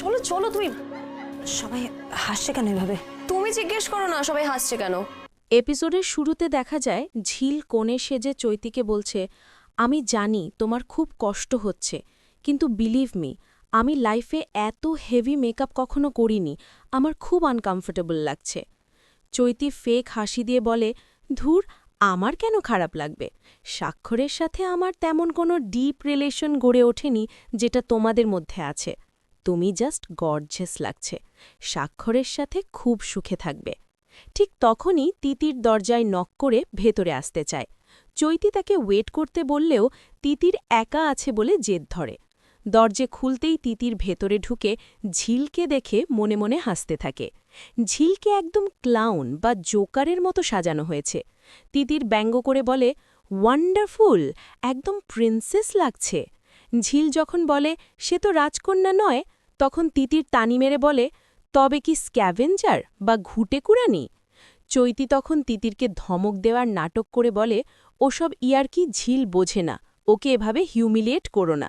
চলো চলো তুমি। সবাই হাসছে কেন এভাবে? তুমি জিজ্ঞেস করো না, সবাই হাসছে কেন? এপিসোডের শুরুতে দেখা যায়, ঝিল কোণে সেজে চৈতিকে বলছে, আমি জানি তোমার খুব কষ্ট হচ্ছে, কিন্তু বিলিভ মি আমি লাইফে এত হেভি মেকআপ কখনো করিনি, আমার খুব আনকমফোর্টেবল লাগছে। চৈতি ফেক হাসি দিয়ে বলে, ধুর, আমার কেন খারাপ লাগবে? স্বাক্ষরের সাথে আমার তেমন কোনো ডিপ রিলেশন গড়ে ওঠেনি, যেটা তোমাদের মধ্যে আছে। তুমি জাস্ট গর্জেস লাগছে। স্বাক্ষরের সাথে খুব সুখে থাকবে। ঠিক তখনই তিতির দরজায় নক করে ভেতরে আসতে চায়। চৈতি তাকে ওয়েট করতে বললেও তিতির একা আছে বলে জেদ ধরে। দরজে খুলতেই তিতির ভেতরে ঢুকে ঝিলকে দেখে মনে মনে হাসতে থাকে। ঝিলকে একদম ক্লাউন বা জোকারের মতো সাজানো হয়েছে। তিতির ব্যঙ্গ করে বলে ওয়ান্ডারফুল একদম প্রিন্সেস লাগছে। ঝিল যখন বলে, সে তো রাজকন্যা নয় তখন তিতির তানি মেরে বলে, তবে কি স্ক্যাভেঞ্জার বা ঘুটে কুড়ানি? চৈতি তখন তিতিরকে ধমক দেওয়ার নাটক করে বলে, ওসব ইয়ার কি ঝিল বোঝে না, ওকে এভাবে হিউমিলিয়েট করো না।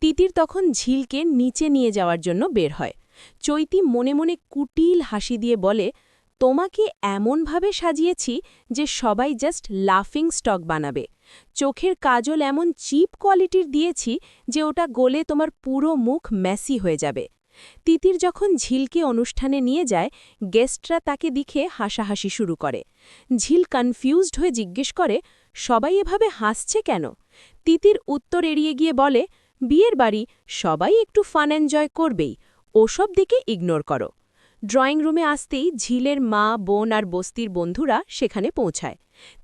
তিতির তখন ঝিলকে নিচে নিয়ে যাওয়ার জন্য বের হয়। চৈতি মনে মনে কুটিল হাসি দিয়ে বলে তোমাকে এমনভাবে সাজিয়েছি যে সবাই জাস্ট লাফিং স্টক বানাবে। চোখের কাজল এমন চিপ কোয়ালিটির দিয়েছি যে ওটা গলে তোমার পুরো মুখ ম্যাসি হয়ে যাবে। তিতির যখন ঝিলকে অনুষ্ঠানে নিয়ে যায় গেস্টরা তাকে দেখে হাসাহাসি শুরু করে। ঝিল কনফিউজড হয়ে জিজ্ঞেস করে, সবাই এভাবে হাসছে কেন? তিতির উত্তর এড়িয়ে গিয়ে বলে, বিয়ের বাড়ি সবাই একটু ফান এনজয় করবেই, ওসব দিকে ইগনোর করো। ড্রয়িং রুমে আসতেই ঝিলের মা, বোন আর বস্তির বন্ধুরা সেখানে পৌঁছায়।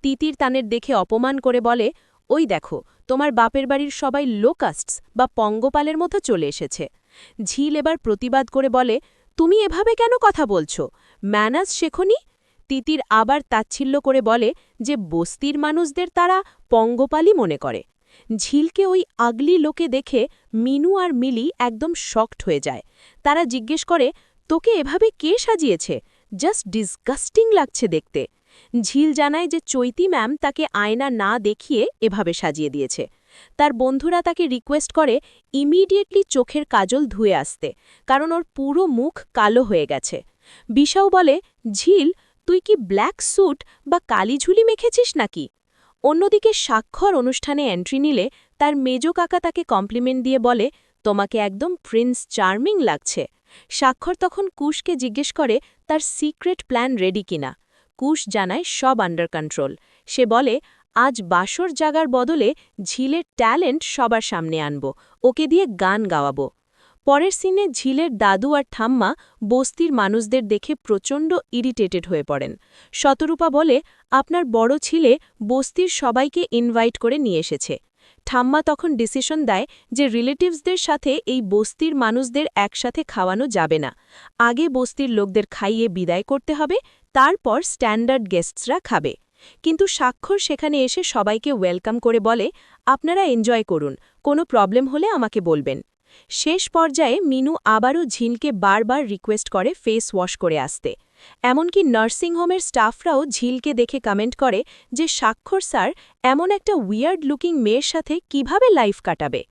তিতির তানের দেখে অপমান করে বলে, ওই দেখো, তোমার বাপের বাড়ির সবাই লোকাস্টস বা পঙ্গপালের মতো চলে এসেছে। ঝিল এবার প্রতিবাদ করে বলে, তুমি এভাবে কেন কথা বলছো? ম্যানাস শেখনি? তিতির আবার তাচ্ছিল্য করে বলে যে, বস্তির মানুষদের তারা পঙ্গপালই মনে করে। ঝিলকে ওই আগলি লোকে দেখে মিনু আর মিলি একদম শক্ট হয়ে যায়। তারা জিজ্ঞেস করে তোকে এভাবে কে সাজিয়েছে? জাস্ট ডিসগাস্টিং লাগছে দেখতে। ঝিল জানায় যে চৈতি ম্যাম তাকে আয়না না দেখিয়ে এভাবে সাজিয়ে দিয়েছে। তার বন্ধুরা তাকে রিকোয়েস্ট করে ইমিডিয়েটলি চোখের কাজল ধুয়ে আসতে, কারণ ওর পুরো মুখ কালো হয়ে গেছে। বিশাও বলে, ঝিল, তুই কি ব্ল্যাক স্যুট বা কালি ঝুলি মেখেছিস নাকি? অন্যদিকে স্বাক্ষর অনুষ্ঠানে এন্ট্রি নিলে তার মেজ কাকা তাকে কমপ্লিমেন্ট দিয়ে বলে, তোমাকে একদম প্রিন্স চার্মিং লাগছে। স্বাক্ষর তখন কুশকে জিজ্ঞেস করে, তার সিক্রেট প্ল্যান রেডি কিনা? কুশ জানায়, সব আন্ডার কন্ট্রোল সে বলে, আজ বাসর জাগার বদলে ঝিলের ট্যালেন্ট সবার সামনে আনব, ওকে দিয়ে গান গাওয়াবো। পরের সিনে ঝিলের দাদু আর ঠাম্মা বস্তির মানুষদের দেখে প্রচণ্ড ইরিটেটেড হয়ে পড়েন। শতরূপা বলে, আপনার বড় ছিলে বস্তির সবাইকে ইনভাইট করে নিয়ে এসেছে। ঠাম্মা তখন ডিসিশন দেয় যে রিলেটিভসদের সাথে এই বস্তির মানুষদের একসাথে খাওয়ানো যাবে না। আগে বস্তির লোকদের খাইয়ে বিদায় করতে হবে, তারপর স্ট্যান্ডার্ড গেস্টসরা খাবে। কিন্তু স্বাক্ষর সেখানে এসে সবাইকে ওয়েলকাম করে বলে, আপনারা এনজয় করুন, কোনো প্রবলেম হলে আমাকে বলবেন। শেষ পর্যায়ে মিনু আবারও ঝিলকে বারবার রিকোয়েস্ট করে ফেস ওয়াশ করে আসতে। এমনকি নার্সিংহোমের স্টাফরাও ঝিলকে দেখে কমেন্ট করে যে স্বাক্ষর স্যার এমন একটা উইয়ার্ড লুকিং মেয়ের সাথে কীভাবে লাইফ কাটাবে।